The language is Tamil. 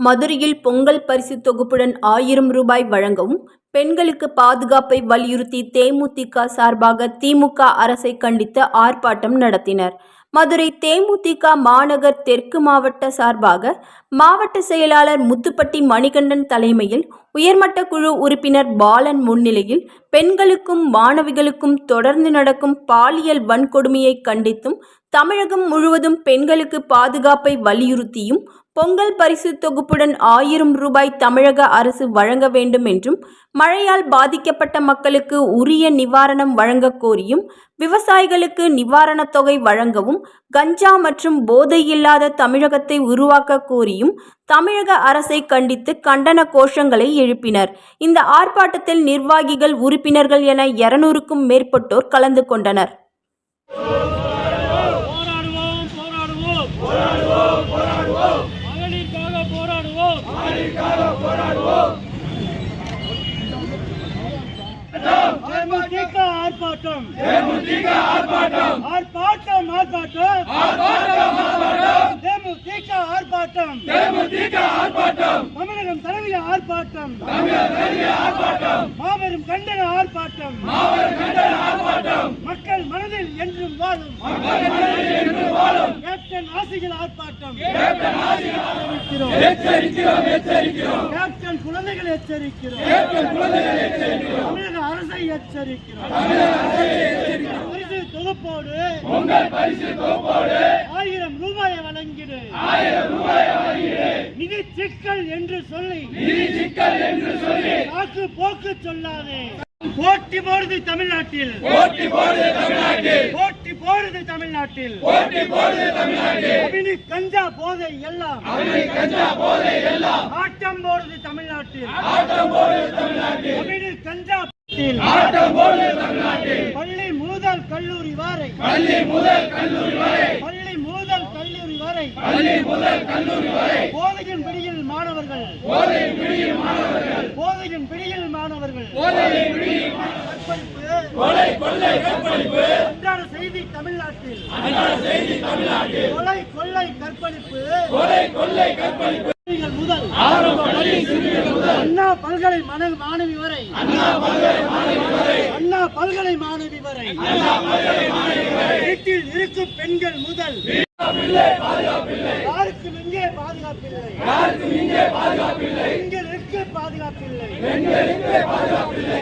மதுரையில் பொங்கல் பரிசு தொகுப்புடன் ஆயிரம் ரூபாய் வழங்கவும் பெண்களுக்கு பாதுகாப்பை வலியுறுத்தி தேமுதிக சார்பாக திமுக அரசை கண்டித்து ஆர்ப்பாட்டம் நடத்தினர். மதுரை தேமுதிக மாநகர் தெற்கு மாவட்ட சார்பாக மாவட்ட செயலாளர் முத்துப்பட்டி மணிகண்டன் தலைமையில் உயர்மட்ட குழு உறுப்பினர் பாலன் முன்னிலையில் பெண்களுக்கும் மாணவிகளுக்கும் தொடர்ந்து நடக்கும் பாலியல் வன்கொடுமையை கண்டித்தும் தமிழகம் முழுவதும் பெண்களுக்கு பாதுகாப்பை வலியுறுத்தியும் பொங்கல் பரிசு தொகுப்புடன் ஆயிரம் ரூபாய் தமிழக அரசு வழங்க வேண்டும் என்றும் மழையால் பாதிக்கப்பட்ட மக்களுக்கு உரிய நிவாரணம் வழங்க கோரியும் விவசாயிகளுக்கு நிவாரணத் தொகை வழங்கவும் கஞ்சா மற்றும் போதையில்லாத தமிழகத்தை உருவாக்க கோரியும் தமிழக அரசை கண்டித்து கண்டன கோஷங்களை எழுப்பினர். இந்த ஆர்ப்பாட்டத்தில் நிர்வாகிகள் உறுப்பினர்கள் என இருநூறுக்கும் மேற்பட்டோர் கலந்து கொண்டனர். ஆர்ப்பாட்டம். தேமுதிக ஆர்ப்பாட்டம். ஆர்ப்பாட்டம் ஆர்ப்பாட்டம். தேமுதிக ஆர்ப்பாட்டம். தேமுதிக ஆர்ப்பாட்டம். தமிழகம் தழுவிய ஆர்ப்பாட்டம். மாபெரும் கண்டன ஆர்ப்பாட்டம். மாபெரும் கண்டன ஆர்ப்பாட்டம். மக்கள் மனதில் என்றும் வாழும். மக்கள் கேப்டன் ஆசிகள் ஆர்ப்பாட்டம். கேப்டன் ஆசிகள் ஆரம்பிக்கிறோம் எச்சரிக்கிறோம் எச்சரிக்கிறோம். கேப்டன் குழந்தைகள் எச்சரிக்கிறோம். கேப்டன் குழந்தைகள் எச்சரிக்கிறோம். தமிழக அரசை எச்சரிக்கிறோம். தமிழக அரசை எச்சரிக்கிறோம். பரிசு தொகுப்போடு உங்கள் பரிசு தொகுப்போடு ஆயிரம் ரூபாயை வழங்கிடு. ஆயிரம் ரூபாயை வழங்கிடு. நிதி சிக்கல் என்று சொல்லி நிதி சிக்கல் என்று சொல்லி காக்கு போக்கு சொல்லாதே. போட்டி போடுது தமிழ்நாட்டில். போட்டி போடுது தமிழ்நாட்டில். போட்டி போடுது தமிழ்நாட்டில். போட்டி போடுது தமிழ்நாட்டில். அபினி கஞ்சா போதை எல்லாம். அபினி கஞ்சா போதை எல்லாம். ஆட்டம் போடுது தமிழ்நாட்டில். ஆட்டம் போடுது தமிழ்நாட்டில். அபினி கஞ்சா ஆட்டம் போடுது தமிழ்நாட்டில். பள்ளி முதல் கல்லூரி வரை. பள்ளி முதல் கல்லூரி வரை. பள்ளி முதல் கல்லூரி வரை. பள்ளி முதல் கல்லூரி வரை. போதையின் பிடியில் மாணவர்கள். போதையின் பிடியில் மாணவர்கள். போதையின் பிடியில் மாணவர்கள் போதையின் பிடியில் கொலை கொள்ளை கற்பழிப்பு அன்றாட செய்தி தமிழ்நாட்டில் அன்றாட செய்தி தமிழ்நாட்டில் கொலை கொள்ளை கற்பழிப்பு கொலை கொள்ளை கற்பழிப்பு முதல் ஆரம்ப பள்ளி சிறுமிகள் முதல் அண்ணா பல்கலை மாணவி மாணவி வரை. அண்ணா பல்கலை மாணவி வரை அண்ணா பல்கலை மாணவி வரை அண்ணா பல்கலை மாணவி வரை வீட்டில் இருக்கும் பெண்கள் முதல். பாதுகாப்பில்லை பாதுகாப்பில்லை. யாருக்கும் இங்கே பாதுகாப்பில்லை பெண்களுக்கு பாதுகாப்பில்லை பெண்களுக்கு பாதுகாப்பில்லை.